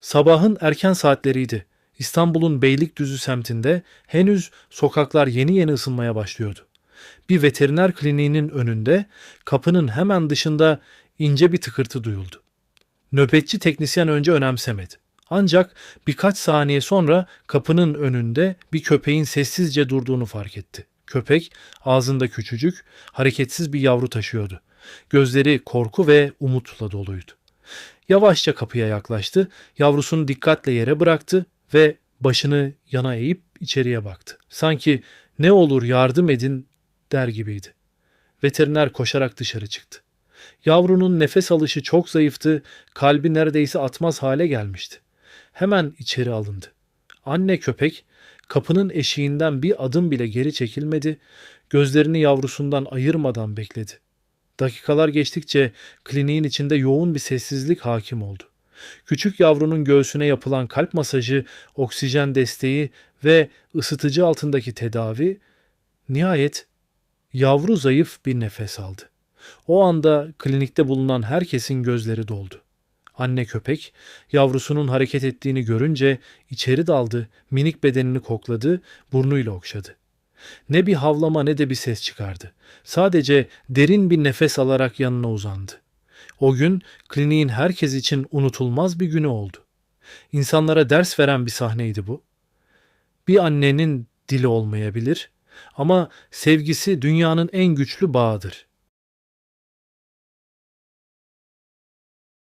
Sabahın erken saatleriydi. İstanbul'un Beylikdüzü semtinde henüz sokaklar yeni yeni ısınmaya başlıyordu. Bir veteriner kliniğinin önünde kapının hemen dışında ince bir tıkırtı duyuldu. Nöbetçi teknisyen önce önemsemedi. Ancak birkaç saniye sonra kapının önünde bir köpeğin sessizce durduğunu fark etti. Köpek ağzında küçücük, hareketsiz bir yavru taşıyordu. Gözleri korku ve umutla doluydu. Yavaşça kapıya yaklaştı, yavrusunu dikkatle yere bıraktı ve başını yana eğip içeriye baktı. Sanki ne olur yardım edin der gibiydi. Veteriner koşarak dışarı çıktı. Yavrunun nefes alışı çok zayıftı, kalbi neredeyse atmaz hale gelmişti. Hemen içeri alındı. Anne köpek kapının eşiğinden bir adım bile geri çekilmedi, gözlerini yavrusundan ayırmadan bekledi. Dakikalar geçtikçe kliniğin içinde yoğun bir sessizlik hakim oldu. Küçük yavrunun göğsüne yapılan kalp masajı, oksijen desteği ve ısıtıcı altındaki tedavi nihayet yavru zayıf bir nefes aldı. O anda klinikte bulunan herkesin gözleri doldu. Anne köpek yavrusunun hareket ettiğini görünce içeri daldı, minik bedenini kokladı, burnuyla okşadı. Ne bir havlama ne de bir ses çıkardı. Sadece derin bir nefes alarak yanına uzandı. O gün kliniğin herkes için unutulmaz bir günü oldu. İnsanlara ders veren bir sahneydi bu. Bir annenin dili olmayabilir ama sevgisi dünyanın en güçlü bağıdır.